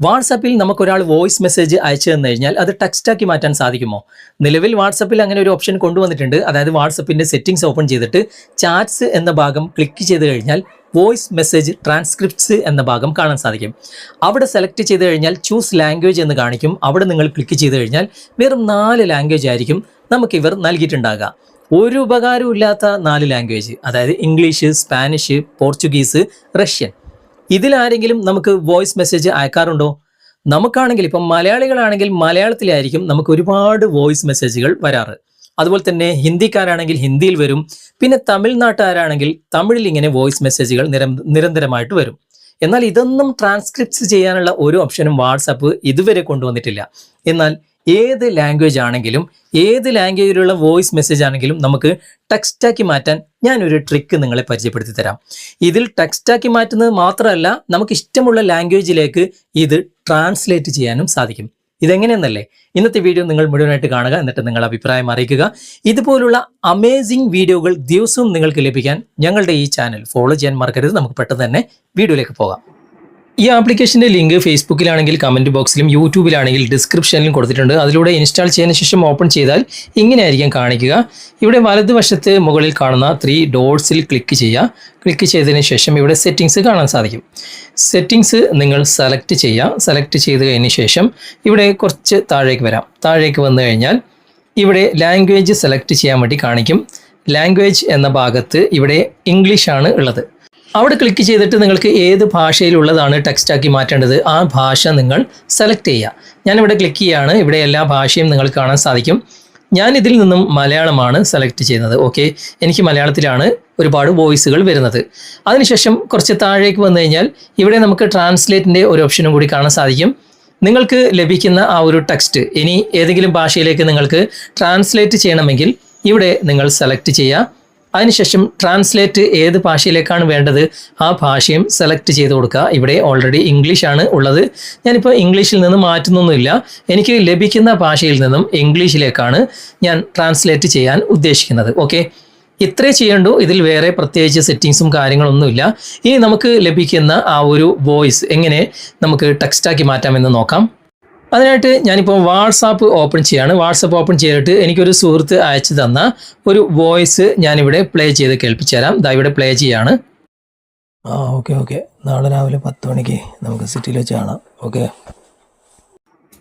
വാട്സാപ്പിൽ നമുക്കൊരാൾ voice message അയച്ചു തന്നു കഴിഞ്ഞാൽ അത് ടെക്സ്റ്റാക്കി മാറ്റാൻ സാധിക്കുമോ? നിലവിൽ വാട്സാപ്പിൽ അങ്ങനെ ഒരു ഓപ്ഷൻ കൊണ്ടുവന്നിട്ടുണ്ട്. അതായത് വാട്സപ്പിന്റെ സെറ്റിംഗ്സ് ഓപ്പൺ ചെയ്തിട്ട് ചാറ്റ്സ് എന്ന ഭാഗം ക്ലിക്ക് ചെയ്ത് കഴിഞ്ഞാൽ വോയിസ് മെസ്സേജ് ട്രാൻസ്ക്രിപ്റ്റ്സ് എന്ന ഭാഗം കാണാൻ സാധിക്കും. അവിടെ സെലക്ട് ചെയ്ത് കഴിഞ്ഞാൽ ചൂസ് ലാംഗ്വേജ് എന്ന് കാണിക്കും. അവിടെ നിങ്ങൾ ക്ലിക്ക് ചെയ്ത് കഴിഞ്ഞാൽ വെറും നാല് ലാംഗ്വേജ് ആയിരിക്കും നമുക്ക് ഇവർ നൽകിയിട്ടുണ്ടാകുക. ഒരു ഉപകാരവും ഇല്ലാത്ത നാല് ലാംഗ്വേജ് അതായത് ഇംഗ്ലീഷ് സ്പാനിഷ് പോർച്ചുഗീസ് റഷ്യൻ ഇതിലാരെങ്കിലും നമുക്ക് വോയിസ് മെസ്സേജ് അയക്കാറുണ്ടോ? നമുക്കാണെങ്കിൽ ഇപ്പം മലയാളികളാണെങ്കിൽ മലയാളത്തിലായിരിക്കും നമുക്ക് ഒരുപാട് വോയിസ് മെസ്സേജുകൾ വരാറ്. അതുപോലെ തന്നെ ഹിന്ദിക്കാരാണെങ്കിൽ ഹിന്ദിയിൽ വരും. പിന്നെ തമിഴ്നാട്ടുകാരാണെങ്കിൽ തമിഴിൽ ഇങ്ങനെ വോയിസ് മെസ്സേജുകൾ നിരം നിരന്തരമായിട്ട് വരും. എന്നാൽ ഇതൊന്നും ട്രാൻസ്ക്രിപ്റ്റ്സ് ചെയ്യാനുള്ള ഒരു ഓപ്ഷനും വാട്സാപ്പ് ഇതുവരെ കൊണ്ടുവന്നിട്ടില്ല. എന്നാൽ ഏത് ലാംഗ്വേജ് ആണെങ്കിലും ഏത് ലാംഗ്വേജിലുള്ള വോയിസ് മെസ്സേജ് ആണെങ്കിലും നമുക്ക് ടെക്സ്റ്റാക്കി മാറ്റാൻ ഞാനൊരു ട്രിക്ക് നിങ്ങളെ പരിചയപ്പെടുത്തി തരാം. ഇതിൽ ടെക്സ്റ്റാക്കി മാറ്റുന്നത് മാത്രമല്ല നമുക്ക് ഇഷ്ടമുള്ള ലാംഗ്വേജിലേക്ക് ഇത് ട്രാൻസ്ലേറ്റ് ചെയ്യാനും സാധിക്കും. ഇതെങ്ങനെയെന്നല്ലേ? ഇന്നത്തെ വീഡിയോ നിങ്ങൾ മുഴുവനായിട്ട് കാണുക എന്നിട്ട് നിങ്ങളുടെ അഭിപ്രായം അറിയിക്കുക. ഇതുപോലുള്ള അമേസിംഗ് വീഡിയോകൾ ദിവസവും നിങ്ങൾക്ക് ലഭിക്കാൻ ഞങ്ങളുടെ ഈ ചാനൽ ഫോളോ ചെയ്യാൻ മറക്കരുത്. നമുക്ക് പെട്ടെന്ന് തന്നെ വീഡിയോയിലേക്ക് പോകാം. ഈ ആപ്ലിക്കേഷന്റെ ലിങ്ക് ഫേസ്ബുക്കിലാണെങ്കിൽ കമന്റ് ബോക്സിലും യൂട്യൂബിലാണെങ്കിൽ ഡിസ്ക്രിപ്ഷനിലും കൊടുത്തിട്ടുണ്ട്. അതിലൂടെ ഇൻസ്റ്റാൾ ചെയ്യുന്ന ശേഷം ഓപ്പൺ ചെയ്താൽ ഇങ്ങനെയായിരിക്കും കാണിക്കുക. ഇവിടെ വലതുവശത്ത് മുകളിൽ കാണുന്ന ത്രീ ഡോട്ട്സിൽ ക്ലിക്ക് ചെയ്യുക. ക്ലിക്ക് ചെയ്തതിന് ശേഷം ഇവിടെ സെറ്റിങ്സ് കാണാൻ സാധിക്കും. സെറ്റിങ്സ് നിങ്ങൾ സെലക്ട് ചെയ്യുക. സെലക്ട് ചെയ്ത് കഴിഞ്ഞ ശേഷം ഇവിടെ കുറച്ച് താഴേക്ക് വരാം. താഴേക്ക് വന്നു കഴിഞ്ഞാൽ ഇവിടെ ലാംഗ്വേജ് സെലക്ട് ചെയ്യാൻ വേണ്ടി കാണിക്കും. ലാംഗ്വേജ് എന്ന ഭാഗത്ത് ഇവിടെ ഇംഗ്ലീഷാണ് ഉള്ളത്. അവിടെ ക്ലിക്ക് ചെയ്തിട്ട് നിങ്ങൾക്ക് ഏത് ഭാഷയിലുള്ളതാണ് ടെക്സ്റ്റാക്കി മാറ്റേണ്ടത് ആ ഭാഷ നിങ്ങൾ സെലക്ട് ചെയ്യുക. ഞാനിവിടെ ക്ലിക്ക് ചെയ്യുകയാണ് ഇവിടെ എല്ലാ ഭാഷയും നിങ്ങൾക്ക് കാണാൻ സാധിക്കും. ഞാൻ ഇതിൽ നിന്നും മലയാളമാണ് സെലക്ട് ചെയ്യുന്നത് ഓക്കെ എനിക്ക് മലയാളത്തിലാണ് ഒരുപാട് വോയിസുകൾ വരുന്നത്. അതിനുശേഷം കുറച്ച് താഴേക്ക് വന്നു കഴിഞ്ഞാൽ ഇവിടെ നമുക്ക് ട്രാൻസ്ലേറ്റിന്റെ ഒരു ഓപ്ഷനും കൂടി കാണാൻ സാധിക്കും. നിങ്ങൾക്ക് ലഭിക്കുന്ന ആ ഒരു ടെക്സ്റ്റ് ഇനി ഏതെങ്കിലും ഭാഷയിലേക്ക് നിങ്ങൾക്ക് ട്രാൻസ്ലേറ്റ് ചെയ്യണമെങ്കിൽ ഇവിടെ നിങ്ങൾ സെലക്ട് ചെയ്യുക. അതിനുശേഷം ട്രാൻസ്ലേറ്റ് ഏത് ഭാഷയിലേക്കാണ് വേണ്ടത് ആ ഭാഷയും സെലക്ട് ചെയ്ത് കൊടുക്കുക. ഇവിടെ ഓൾറെഡി ഇംഗ്ലീഷാണ് ഉള്ളത്. ഞാനിപ്പോൾ ഇംഗ്ലീഷിൽ നിന്ന് മാറ്റുന്നൊന്നുമില്ല. എനിക്ക് ലഭിക്കുന്ന ഭാഷയിൽ നിന്നും ഇംഗ്ലീഷിലേക്കാണ് ഞാൻ ട്രാൻസ്ലേറ്റ് ചെയ്യാൻ ഉദ്ദേശിക്കുന്നത്. ഓക്കെ ഇത്രേ ചെയ്യണ്ടു. ഇതിൽ വേറെ പ്രത്യേകിച്ച് സെറ്റിങ്സും കാര്യങ്ങളൊന്നുമില്ല. ഇനി നമുക്ക് ലഭിക്കുന്ന ആ ഒരു വോയിസ് എങ്ങനെ നമുക്ക് ടെക്സ്റ്റാക്കി മാറ്റാമെന്ന് നോക്കാം. അതിനായിട്ട് ഞാനിപ്പോൾ വാട്സാപ്പ് ഓപ്പൺ ചെയ്യാണ്. വാട്സാപ്പ് ഓപ്പൺ ചെയ്തിട്ട് എനിക്കൊരു സുഹൃത്ത് അയച്ചു തന്ന ഒരു വോയിസ് ഞാനിവിടെ പ്ലേ ചെയ്ത് കേൾപ്പിച്ചു തരാം ദാ ഇവിടെ പ്ലേ ചെയ്യാണ്. ആ ഓക്കെ ഓക്കെ. നാളെ രാവിലെ പത്ത് മണിക്ക് നമുക്ക് സിറ്റിയിൽ വെച്ച് കാണാം. ഓക്കെ.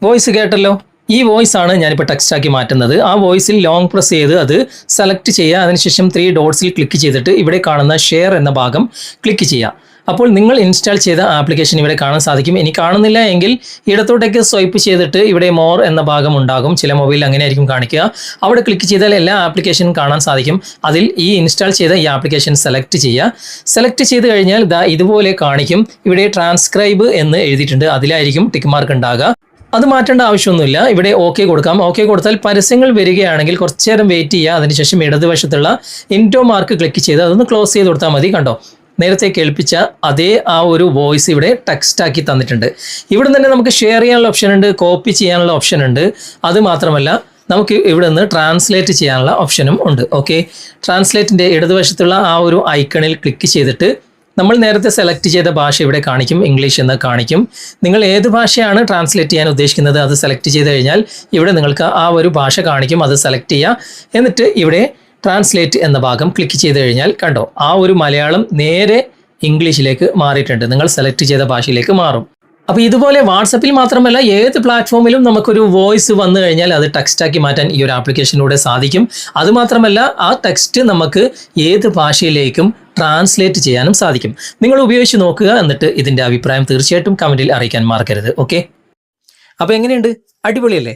വോയിസ് കേട്ടല്ലോ? ഈ വോയിസ് ആണ് ഞാനിപ്പോൾ ടെക്സ്റ്റാക്കി മാറ്റുന്നത്. ആ വോയിസിൽ ലോങ് പ്രസ് ചെയ്ത് അത് സെലക്ട് ചെയ്യുക. അതിനുശേഷം ത്രീ ഡോട്ട്സിൽ ക്ലിക്ക് ചെയ്തിട്ട് ഇവിടെ കാണുന്ന ഷെയർ എന്ന ഭാഗം ക്ലിക്ക് ചെയ്യുക. അപ്പോൾ നിങ്ങൾ ഇൻസ്റ്റാൾ ചെയ്ത ആപ്ലിക്കേഷൻ ഇവിടെ കാണാൻ സാധിക്കും. ഇനി കാണുന്നില്ല എങ്കിൽ ഇടത്തോട്ടേക്ക് സ്വൈപ്പ് ചെയ്തിട്ട് ഇവിടെ മോർ എന്ന ഭാഗം ഉണ്ടാകും. ചില മൊബൈൽ അങ്ങനെ ആയിരിക്കും കാണിക്കുക. അവിടെ ക്ലിക്ക് ചെയ്താൽ എല്ലാ ആപ്ലിക്കേഷനും കാണാൻ സാധിക്കും. അതിൽ ഈ ഇൻസ്റ്റാൾ ചെയ്ത ഈ ആപ്ലിക്കേഷൻ സെലക്ട് ചെയ്യുക. സെലക്ട് ചെയ്ത് കഴിഞ്ഞാൽ ഇതുപോലെ കാണിക്കും. ഇവിടെ ട്രാൻസ്ക്രൈബ് എന്ന് എഴുതിയിട്ടുണ്ട്. അതിലായിരിക്കും ടിക്ക് മാർക്ക് ഉണ്ടാകുക. അത് മാറ്റേണ്ട ആവശ്യമൊന്നുമില്ല. ഇവിടെ ഓക്കെ കൊടുക്കാം. ഓക്കെ കൊടുത്താൽ പരസ്യങ്ങൾ വരികയാണെങ്കിൽ കുറച്ചു നേരം വെയിറ്റ് ചെയ്യുക. അതിനുശേഷം ഇടതുവശത്തുള്ള ഇന്റോ മാർക്ക് ക്ലിക്ക് ചെയ്ത് അതൊന്ന് ക്ലോസ് ചെയ്ത് കൊടുത്താൽ മതി. കണ്ടോ? നേരത്തെ കേൾപ്പിച്ച അതേ ആ ഒരു വോയിസ് ഇവിടെ ടെക്സ്റ്റ് ആക്കി തന്നിട്ടുണ്ട്. ഇവിടെ തന്നെ നമുക്ക് ഷെയർ ചെയ്യാനുള്ള ഓപ്ഷൻ ഉണ്ട് കോപ്പി ചെയ്യാനുള്ള ഓപ്ഷൻ ഉണ്ട്. അത് മാത്രമല്ല നമുക്ക് ഇവിടെ നിന്ന് ട്രാൻസ്ലേറ്റ് ചെയ്യാനുള്ള ഓപ്ഷനും ഉണ്ട്. ഓക്കെ ട്രാൻസ്ലേറ്റിന്റെ ഇടതുവശത്തുള്ള ആ ഒരു ഐക്കണിൽ ക്ലിക്ക് ചെയ്തിട്ട് നമ്മൾ നേരത്തെ സെലക്ട് ചെയ്ത ഭാഷ ഇവിടെ കാണിക്കും ഇംഗ്ലീഷ് എന്ന് കാണിക്കും. നിങ്ങൾ ഏത് ഭാഷയാണ് ട്രാൻസ്ലേറ്റ് ചെയ്യാൻ ഉദ്ദേശിക്കുന്നത് അത് സെലക്ട് ചെയ്ത് കഴിഞ്ഞാൽ ഇവിടെ നിങ്ങൾക്ക് ആ ഒരു ഭാഷ കാണിക്കും അത് സെലക്ട് ചെയ്യുക എന്നിട്ട് ഇവിടെ ട്രാൻസ്ലേറ്റ് എന്ന ഭാഗം ക്ലിക്ക് ചെയ്ത് കഴിഞ്ഞാൽ കണ്ടോ ആ ഒരു മലയാളം നേരെ ഇംഗ്ലീഷിലേക്ക് മാറിയിട്ടുണ്ട്. നിങ്ങൾ സെലക്ട് ചെയ്ത ഭാഷയിലേക്ക് മാറും. അപ്പോൾ ഇതുപോലെ വാട്സപ്പിൽ മാത്രമല്ല ഏത് പ്ലാറ്റ്ഫോമിലും നമുക്കൊരു വോയിസ് വന്നു കഴിഞ്ഞാൽ അത് ടെക്സ്റ്റാക്കി മാറ്റാൻ ഈ ഒരു ആപ്ലിക്കേഷനിലൂടെ സാധിക്കും. അതുമാത്രമല്ല ആ ടെക്സ്റ്റ് നമുക്ക് ഏത് ഭാഷയിലേക്കും ട്രാൻസ്ലേറ്റ് ചെയ്യാനും സാധിക്കും. നിങ്ങൾ ഉപയോഗിച്ച് നോക്കുക എന്നിട്ട് ഇതിന്റെ അഭിപ്രായം തീർച്ചയായിട്ടും കമന്റിൽ അറിയിക്കാൻ മറക്കരുത്. ഓക്കെ അപ്പോൾ എങ്ങനെയുണ്ട്? അടിപൊളിയല്ലേ?